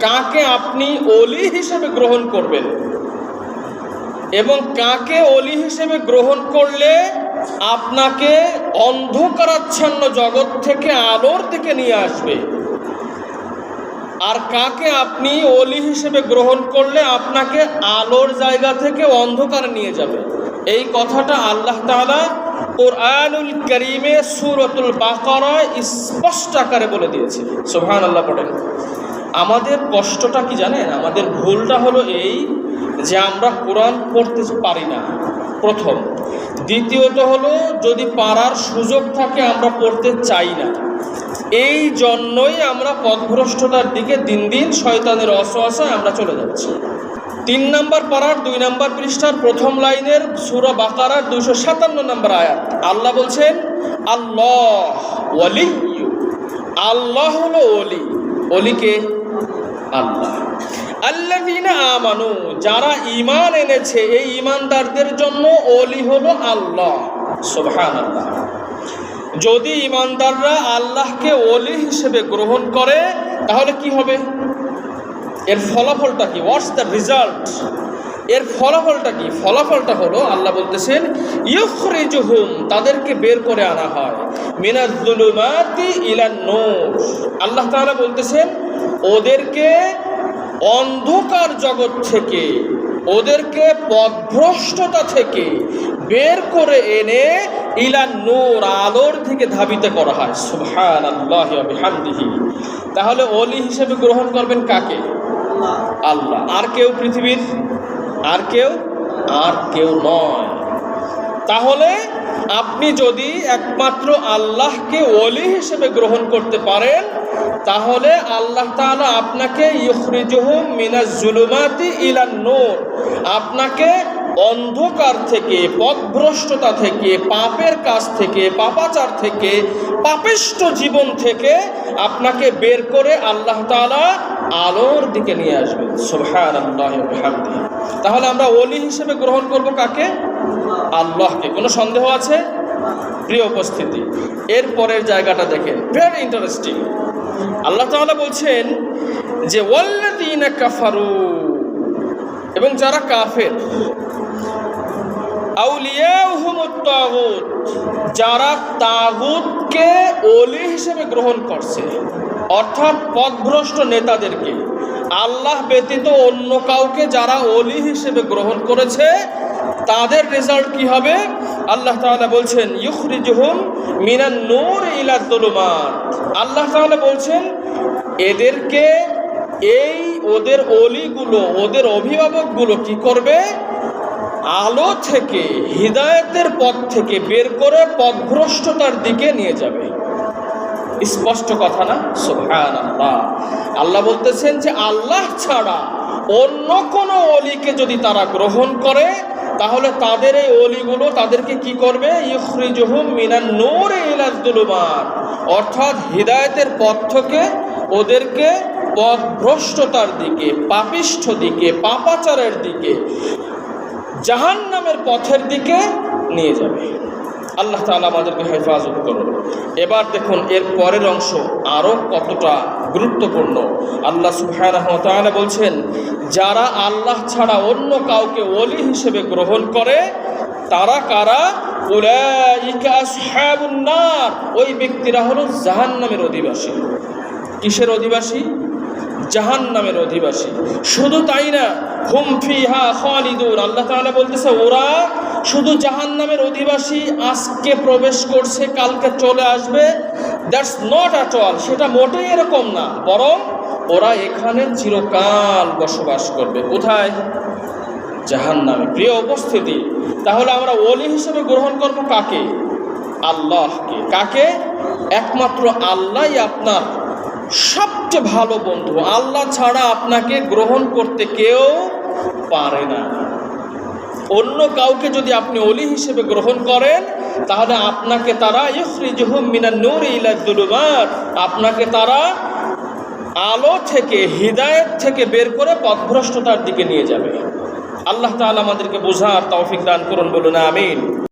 কাকে আপনি অলি হিসেবে গ্রহণ করবেন? এবং কাকে অলি হিসেবে গ্রহণ করলে আপনাকে অন্ধকারাচ্ছন্ন জগৎ থেকে আলোর দিকে নিয়ে আসবে? আর কাকে আপনি অলি হিসেবে গ্রহণ করলে আপনাকে আলোর জায়গা থেকে অন্ধকারে নিয়ে যাবে? এই কথাটা আল্লাহ তাআলা কোরআনুল করিমে সুরতুল বাকরায় স্পষ্ট আকারে বলে দিয়েছে সোহান আল্লাহ পড়েন। আমাদের কষ্টটা কি জানেন? আমাদের ভুলটা হলো এই যে আমরা কোরআন পড়তে পারি না, প্রথম। দ্বিতীয়ত হলো যদি পারার সুযোগ থাকে আমরা পড়তে চাই না। এই জন্যই আমরা পথভ্রষ্টতার দিকে দিন দিন শয়তানের অসহায় আমরা চলে যাচ্ছি। তিন নম্বর পাড়ার দুই নম্বর পৃষ্ঠার প্রথম লাইনের সুরা বাকারার দুইশো সাতান্ন নম্বর আয়াত। আল্লাহ বলছেন, আল্লাহ আল্লাহ হলো অলি ওলিকে আল্লাহ। আল্লাহিনা আমানু, যারা ইমান এনেছে, এই ইমানদারদের জন্য অলি হলো আল্লাহ। সুবহান আল্লাহ যদি ইমানদাররা আল্লাহকে অলি হিসেবে গ্রহণ করে, তাহলে কি হবে? এর ফলাফলটা কি? হোয়াটস দ্য রেজাল্ট এর ফলাফলটা কি? ফলাফলটা হলো, আল্লাহ বলতেছেন, ইউখরিজুহুম, তাদেরকে বের করে আনা হয়। মিনাজুলুমাতি ইলান নূর আল্লাহ তাআলা বলতেছেন ওদেরকে অন্ধকার জগৎ থেকে, ওদেরকে পথভ্রষ্টতা থেকে বের করে এনে ইলান নূর আলোর দিকে ধাবিত করা হয়। সুবহান আল্লাহ তাহলে অলি হিসেবে গ্রহণ করবেন কাকে? আল্লাহ। আর কেউ পৃথিবীর? আর কেউ? আর কেউ নয়। তাহলে আপনি যদি একমাত্র আল্লাহকে অলি হিসেবে গ্রহণ করতে পারেন তাহলে আল্লাহ তাআলা আপনাকে ইখরিজুহুম মিনাজ জুলুমাতি ইলান নূর, আপনাকে অন্ধকার থেকে, পথভ্রষ্টতা থেকে, পাপের কাজ থেকে, পাপাচার থেকে পাপিষ্ট জীবন থেকে আপনাকে বের করে আল্লাহ তাআলা আলোর দিকে নিয়ে আসবেন বিহামদিহি। তাহলে আমরা ওলি হিসেবে গ্রহণ করব কাকে? আল্লাহকে। কোনো সন্দেহ আছে? প্রিয় উপস্থিতি এর পরের জায়গাটা দেখেন। ভেরি ইন্টারেস্টিং আল্লাহ তাআলা বলছেন যে কাফারু এবং যারা কাফের যারা তাগুতকে ওলি হিসেবে গ্রহণ করছে, অর্থাৎ পথভ্রষ্ট নেতাদেরকে, আল্লাহ ব্যতীত অন্য কাউকে যারা অলি হিসেবে গ্রহণ করেছে, তাদের রেজাল্ট কি হবে? আল্লাহ তাআলা বলছেন, ইউখরিজুহুম মিনান নূর ইলা যুলুমাত। আল্লাহ তাআলা বলছেন, এদেরকে এই ওদের অলিগুলো, ওদের অভিভাবকগুলো কি করবে? আলো থেকে, হৃদায়তের পথ থেকে বের করে পথভ্রষ্টতার দিকে নিয়ে যাবে। স্পষ্ট কথা না? সুবহান আল্লাহ আল্লাহ বলতেছেন যে, আল্লাহ ছাড়া অন্য কোনো অলিকে যদি তারা গ্রহণ করে তাহলে তাদের এই অলিগুলো তাদেরকে কি করবে? অর্থাৎ হৃদায়তের পথ থেকে ওদেরকে পথভ্রষ্টতার দিকে, পাপিষ্ঠ দিকে, পাপাচারের দিকে জাহান নামের পথের দিকে নিয়ে যাবে। আল্লাহ তাআলা আমাদেরকে হেফাজত করুন। এবার দেখুন, এর পরের অংশ আরও কতটা গুরুত্বপূর্ণ। আল্লাহ তাআলা বলছেন, যারা আল্লাহ ছাড়া অন্য কাউকে ওলি হিসেবে গ্রহণ করে, তারা কারা? ওই ব্যক্তিরা হলো জাহান্নামের অধিবাসী। কিসের অধিবাসী? জাহান নামের অধিবাসী। শুধু তাই না, হুম ফিহা খালিদুন। আল্লাহ তাআলা বলতেছে, ওরা শুধু জাহান নামের অধিবাসী আজকে প্রবেশ করছে, কালকে চলে আসবে। দ্যাটস নট অ্যাট অল সেটা মোটেই এরকম না। বরং ওরা এখানে চিরকাল বসবাস করবে। কোথায়? জাহান নামে প্রিয় উপস্থিতি, তাহলে আমরা ওলি হিসেবে গ্রহণ করব কাকে? আল্লাহকে। কাকে? একমাত্র আল্লাহই আপনার সবচেয়ে ভালো বন্ধু। আল্লাহ ছাড়া আপনাকে গ্রহণ করতে কেউ পারে না। অন্য কাউকে যদি আপনি অলি হিসেবে গ্রহণ করেন, তাহলে আপনাকে তারা ইখরিজুহুম মিনান নূর ইলাদুলুমার আপনাকে তারা আলো থেকে, হৃদায়ত থেকে বের করে পথভ্রষ্টতার দিকে নিয়ে যাবে। আল্লাহ তাআলা আমাদেরকে বোঝার তৌফিক দান করুন, বলুন, আমিন।